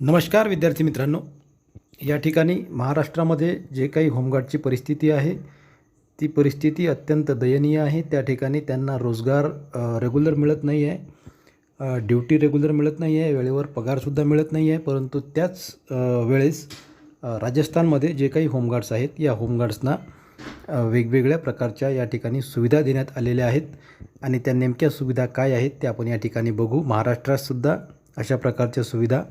नमस्कार विद्यार्थी मित्रांनो. या ठिकाणी महाराष्ट्रामध्ये जे काही होमगार्डची परिस्थिती आहे ती परिस्थिती अत्यंत दयनीय आहे. त्या ठिकाणी त्यांना रोजगार रेग्युलर मिळत नाही आहे ड्युटी रेग्युलर मिळत नाही आहे वेळेवर पगारसुद्धा मिळत नाही आहे परंतु त्याच वेळेस राजस्थानमध्ये जे काही होमगार्ड्स आहेत या होमगार्ड्सना वेगवेगळ्या प्रकारच्या या ठिकाणी सुविधा देण्यात आलेल्या आहेत. आणि त्या नेमक्या सुविधा काय आहेत त्या आपण या ठिकाणी बघू. महाराष्ट्रातसुद्धा अशा प्रकारच्या सुविधा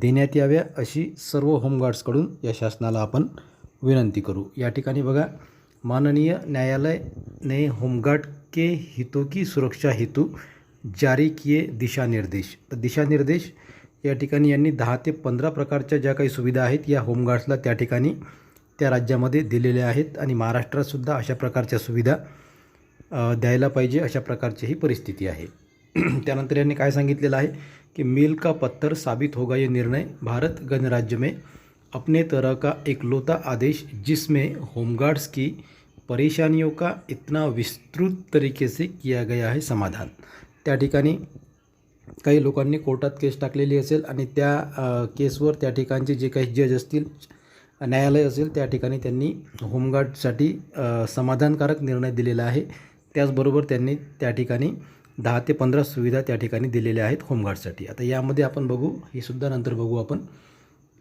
देण्यात याव्या अशी सर्व होमगार्ड्सकडून या शासनाला आपण विनंती करू. या ठिकाणी बघा माननीय न्यायालय ने होमगार्ड के हितों की सुरक्षा हेतु जारी किए दिशानिर्देश. तर दिशानिर्देश या ठिकाणी यांनी दहा ते पंधरा प्रकारच्या ज्या काही सुविधा आहेत या होमगार्ड्सला त्या ठिकाणी त्या राज्यामध्ये दिलेल्या आहेत आणि महाराष्ट्रातसुद्धा अशा प्रकारच्या सुविधा द्यायला पाहिजे अशा प्रकारची ही परिस्थिती आहे. त्यानंतर यांनी काय सांगितलेलं आहे? कि मील का पत्थर साबित होगा ये निर्णय भारत गणराज्य में अपने तरह का एकलौता आदेश जिसमें होमगार्ड्स की परेशानियों का इतना विस्तृत तरीके से किया गया है समाधान। त्या ठिकाणी काही लोकांनी कोर्टात केस टाकलेली असेल आणि त्या केसवर त्या ठिकाणचे जे काही जज असतील न्यायालय असेल त्या ठिकाणी त्यांनी होमगार्डसाठी समाधानकारक निर्णय दिलेला आहे. त्याचबरोबर त्यांनी त्या ठिकाणी दहा ते पंधरा सुविधा त्या ठिकाणी दिलेल्या आहेत होमगार्डसाठी. आता यामध्ये आपण बघू ही सुद्धा नंतर बघू आपण.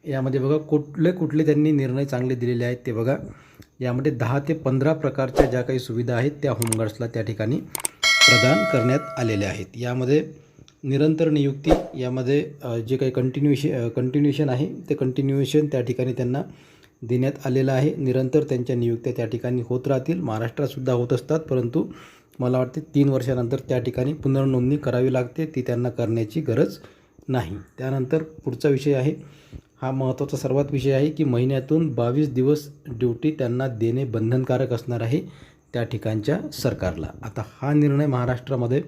यामध्ये बघा कुठले कुठले त्यांनी निर्णय चांगले दिलेले आहेत ते बघा. यामध्ये दहा ते पंधरा प्रकारच्या ज्या काही सुविधा आहेत त्या होमगार्ड्सला त्या ठिकाणी प्रदान करण्यात आलेल्या आहेत. यामध्ये निरंतर नियुक्ती यामध्ये जे काही कंटिन्युएशन कंटिन्युएशन आहे ते कंटिन्युएशन त्या ठिकाणी त्यांना देण्यात आलेलं आहे. निरंतर त्यांच्या नियुक्त्या त्या ठिकाणी होत राहतील. महाराष्ट्रातसुद्धा होत असतात परंतु मला वाटते तीन वर्षानंतर त्या ठिकाणी पुनर्नोंदणी करावी लागते. ती त्यांना करण्याची गरज नाही. त्यानंतर पुढचा विषय आहे. हा महत्त्वाचा सर्वात विषय आहे की महिन्यातून बावीस दिवस ड्युटी त्यांना देणे बंधनकारक असणार आहे त्या ठिकाणच्या सरकारला. आता हा निर्णय महाराष्ट्रामध्ये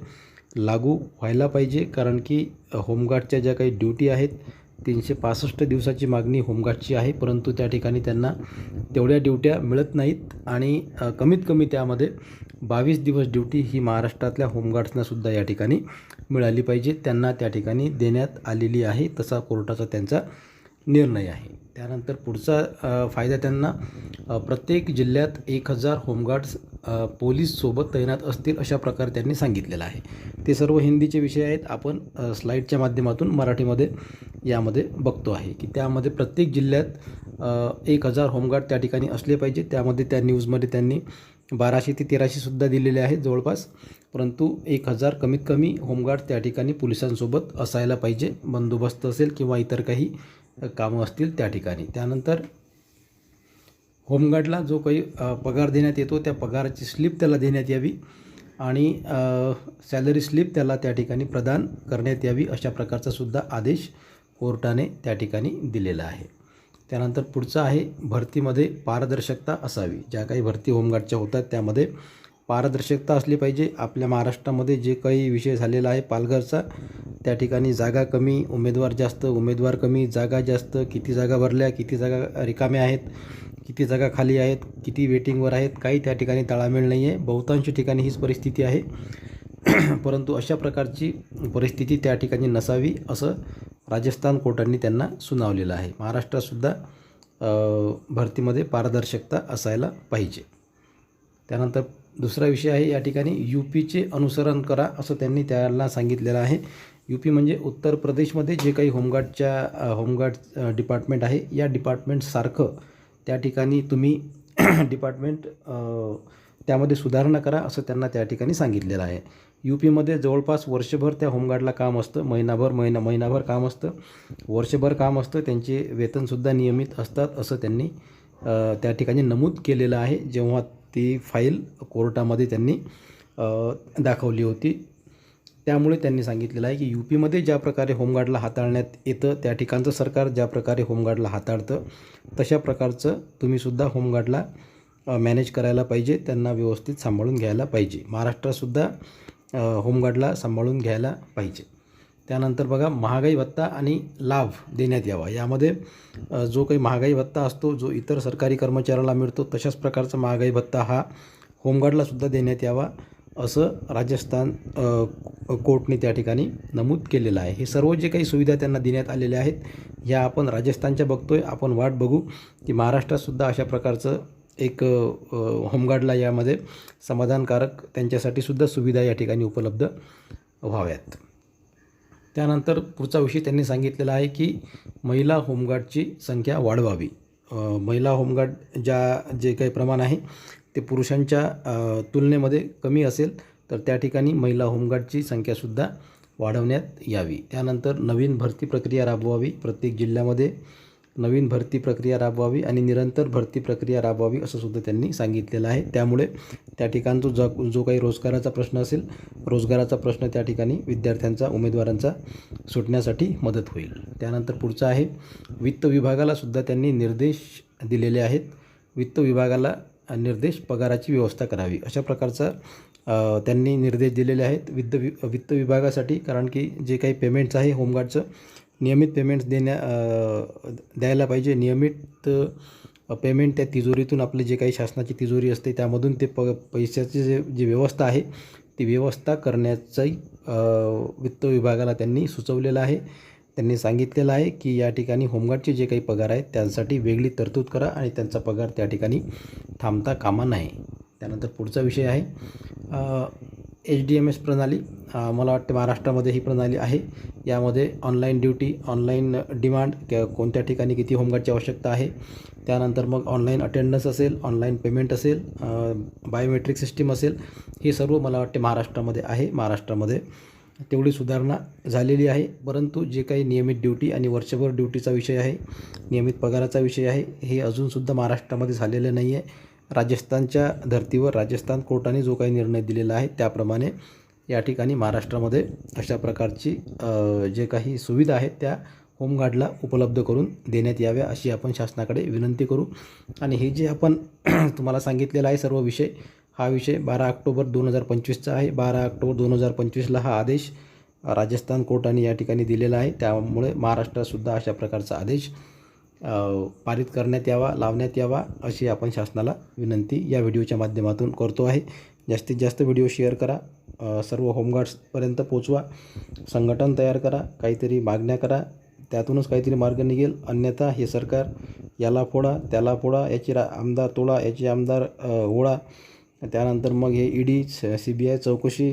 लागू व्हायला पाहिजे कारण की होमगार्डच्या ज्या काही ड्युटी आहेत तीनशे पासष्ट दिवसाची मागणी होमगार्डची आहे परंतु त्या ठिकाणी त्यांना तेवढ्या ड्युट्या मिळत नाहीत आणि कमीत कमी त्यामध्ये बावीस दिवस ड्युटी ही महाराष्ट्रातल्या होमगार्ड्सनासुद्धा या ठिकाणी मिळाली पाहिजे. त्यांना त्या ठिकाणी देण्यात आलेली आहे तसा कोर्टाचा त्यांचा निर्णय आहे. त्यानंतर पुढचा फायदा त्यांना प्रत्येक जिल्ह्यात एक हजार होमगार्ड्स पोलीससोबत तैनात असतील अशा प्रकारे त्यांनी सांगितलेलं आहे. ते सर्व हिंदीचे विषय आहेत. आपण स्लाईडच्या माध्यमातून मराठीमध्ये यामध्ये बघतो आहे की त्यामध्ये प्रत्येक जिल्ह्यात एक हजार होमगार्ड त्या ठिकाणी असले पाहिजे. त्यामध्ये त्या न्यूजमध्ये त्यांनी बाराशे ते तेराशेसुद्धा दिलेले आहेत जवळपास. परंतु एक हजार कमीत कमी होमगार्ड त्या ठिकाणी पोलिसांसोबत असायला पाहिजे. बंदोबस्त असेल किंवा इतर काही कामं असतील त्या ठिकाणी. त्यानंतर होमगार्डला जो काही पगार देण्यात येतो त्या पगाराची स्लिप त्याला देण्यात यावी आणि सॅलरी स्लिप त्याला त्या ठिकाणी प्रदान करण्यात यावी अशा प्रकारचा सुद्धा आदेश कोर्टाने त्या ठिकाणी दिलेला आहे. त्यानंतर पुढचं आहे भरतीमध्ये पारदर्शकता असावी. ज्या काही भरती होमगार्डच्या होतात त्यामध्ये पारदर्शकता असली पाहिजे. आपल्या महाराष्ट्रामध्ये जे काही विषय झालेला आहे पालघरचा त्या ठिकाणी जागा कमी उमेदवार जास्त उमेदवार कमी जागा जास्त किती जागा भरल्या किती जागा रिकाम्या आहेत किती जागा खाली आहेत किती वेटिंगवर आहेत काही त्या ठिकाणी ताळामेळ नाही आहे बहुतांश ठिकाणी हीच परिस्थिती आहे. परंतु अशा प्रकारची परिस्थिती त्या ठिकाणी नसावी असं राजस्थान कोर्टांनी त्यांना सुनावलेलं आहे. महाराष्ट्रातसुद्धा भरतीमध्ये पारदर्शकता असायला पाहिजे. त्यानंतर दुसरा विषय आहे या ठिकाणी यू पीचे अनुसरण करा असं त्यांनी त्याला सांगितलेलं आहे. यू पी म्हणजे उत्तर प्रदेशमध्ये जे काही होमगार्डच्या होमगार्ड डिपार्टमेंट आहे या डिपार्टमेंटसारखं त्या ठिकाणी तुम्ही डिपार्टमेंट त्यामध्ये सुधारणा करा असं त्यांना त्या ठिकाणी सांगितलेलं आहे. यू पीमध्ये जवळपास वर्षभर त्या होमगार्डला काम असतं महिनाभर महिना महिनाभर काम असतं. वर्षभर काम असतं त्यांचे वेतनसुद्धा नियमित असतात असं त्यांनी त्या ठिकाणी नमूद केलेलं आहे. जेव्हा ती फाईल कोर्टामध्ये त्यांनी दाखवली होती. त्यामुळे त्यांनी सांगितलेलं आहे की यू पीमध्ये ज्या प्रकारे होमगार्डला हाताळण्यात येतं त्या ठिकाणचं सरकार ज्या प्रकारे होमगार्डला हाताळतं तशा प्रकारचं तुम्हीसुद्धा होमगार्डला मॅनेज करायला पाहिजे त्यांना व्यवस्थित सांभाळून घ्यायला पाहिजे. महाराष्ट्रातसुद्धा होमगार्डला सांभाळून घ्यायला पाहिजे. त्यानंतर बघा महागाई भत्ता आणि लाभ देण्यात यावा. यामध्ये जो काही महागाई भत्ता असतो जो इतर सरकारी कर्मचाऱ्याला मिळतो तशाच प्रकारचा महागाई भत्ता हा होमगार्डलासुद्धा देण्यात यावा असं राजस्थान कोर्टने त्या ठिकाणी नमूद केलेलं आहे. हे सर्व जे काही सुविधा त्यांना देण्यात आलेल्या आहेत ह्या आपण राजस्थानच्या बघतोय. आपण वाट बघू की महाराष्ट्रातसुद्धा अशा प्रकारचं एक होमगार्डला यामध्ये समाधानकारक त्यांच्यासाठी सुद्धा सुविधा या ठिकाणी उपलब्ध व्हाव्यात. त्यानंतर पुढचा विषय त्यांनी सांगितलेला आहे की महिला होमगार्डची संख्या वाढवावी. महिला होमगार्ड ज्या जे काही प्रमाण आहे ते पुरुषांच्या तुलनेमध्ये कमी असेल तर त्या ठिकाणी महिला होमगार्डची संख्यासुद्धा वाढवण्यात यावी. त्यानंतर नवीन भरती प्रक्रिया राबवावी. प्रत्येक जिल्ह्यामध्ये नवीन भरती प्रक्रिया राबवावी आणि निरंतर भरती प्रक्रिया राबवावी असं सुद्धा त्यांनी सांगितलेलं आहे. त्यामुळे त्या ठिकाण जो जो काही रोजगाराचा प्रश्न असेल रोजगाराचा प्रश्न त्या ठिकाणी विद्यार्थ्यांचा उमेदवारांचा सुटण्यासाठी मदत होईल. त्यानंतर पुढचं आहे वित्त विभागाला सुद्धा त्यांनी निर्देश दिलेले आहेत. वित्त विभागाला निर्देश पगाराची व्यवस्था करावी. अशा प्रकारचा त्यांनी निर्देश दिलेले आहेत वित्त वि वित्त विभागासाठी. कारण की जे काही पेमेंट्स आहे होमगार्डचं नियमित पेमेंट्स देण्या द्यायला पाहिजे. नियमित पेमेंट त्या तिजोरीतून आपले जे काही शासनाची तिजोरी असते त्यामधून ते प पैशाची जे जी व्यवस्था आहे ती व्यवस्था करण्याचाही वित्त विभागाला त्यांनी सुचवलेलं आहे. त्यांनी सांगितलेलं आहे की या ठिकाणी होमगार्डचे जे काही पगार आहेत त्यांसाठी वेगळी तरतूद करा आणि त्यांचा पगार त्या ठिकाणी थांबता कामा नये. त्यानंतर पुढचा विषय आहे. एच डी एम एस प्रणाली मला वाटते महाराष्ट्रामध्ये ही प्रणाली आहे. यामध्ये ऑनलाईन ड्युटी ऑनलाईन डिमांड क कोणत्या ठिकाणी किती होमगार्डची आवश्यकता आहे? त्यानंतर मग ऑनलाईन अटेंडन्स असेल ऑनलाईन पेमेंट असेल बायोमेट्रिक सिस्टीम असेल हे सर्व मला वाटते महाराष्ट्रामध्ये आहे. महाराष्ट्रामध्ये तेवढी सुधारणा झालेली आहे. परंतु जे काही नियमित ड्युटी आणि वर्षभर ड्युटीचा विषय आहे नियमित पगाराचा विषय आहे हे अजूनसुद्धा महाराष्ट्रामध्ये झालेलं नाही आहे राजस्थानच्या धर्तीवर राजस्थान कोर्टाने जो काही निर्णय दिलेला आहे त्याप्रमाणे या ठिकाणी महाराष्ट्रामध्ये अशा प्रकारची जे काही सुविधा आहेत त्या होमगार्डला उपलब्ध करून देण्यात याव्या अशी आपण शासनाकडे विनंती करू. आणि हे जे आपण तुम्हाला सांगितलेला आहे सर्व विषय हा विषय बारा ऑक्टोबर दोन हजार पंचवीसचा आहे. बारा ऑक्टोबर दोन हजार पंचवीसला हा आदेश राजस्थान कोर्टाने या ठिकाणी दिलेला आहे. त्यामुळे महाराष्ट्रातसुद्धा अशा प्रकारचा आदेश पारित करण्यात यावा लावण्यात यावा अशी आपण शासनाला विनंती या व्हिडिओच्या माध्यमातून करतो आहे. जास्तीत जास्त व्हिडिओ शेअर करा सर्व होमगार्ड्सपर्यंत पोचवा संघटन तयार करा काहीतरी मागण्या करा त्यातूनच काहीतरी मार्ग निघेल. अन्यथा हे सरकार याला फोडा त्याला फोडा याची रा आमदार तोडा याचे आमदार ओळा त्यानंतर मग हे ईडी सी बी आय चौकशी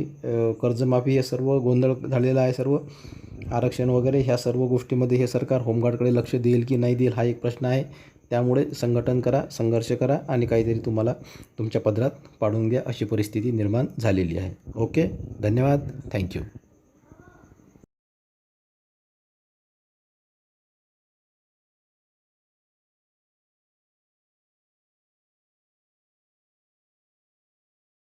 कर्जमाफी हे सर्व गोंधळ झालेला आहे सर्व. आरक्षण वगैरे ह्या सर्व गोष्टीमध्ये हे सरकार होमगार्डकडे लक्ष देईल की नाही देईल हा एक प्रश्न आहे. त्यामुळे संघटन करा संघर्ष करा आणि काहीतरी तुम्हाला तुमच्या पदरात पाडून घ्या अशी परिस्थिती निर्माण झालेली आहे. ओके? धन्यवाद. थँक्यू.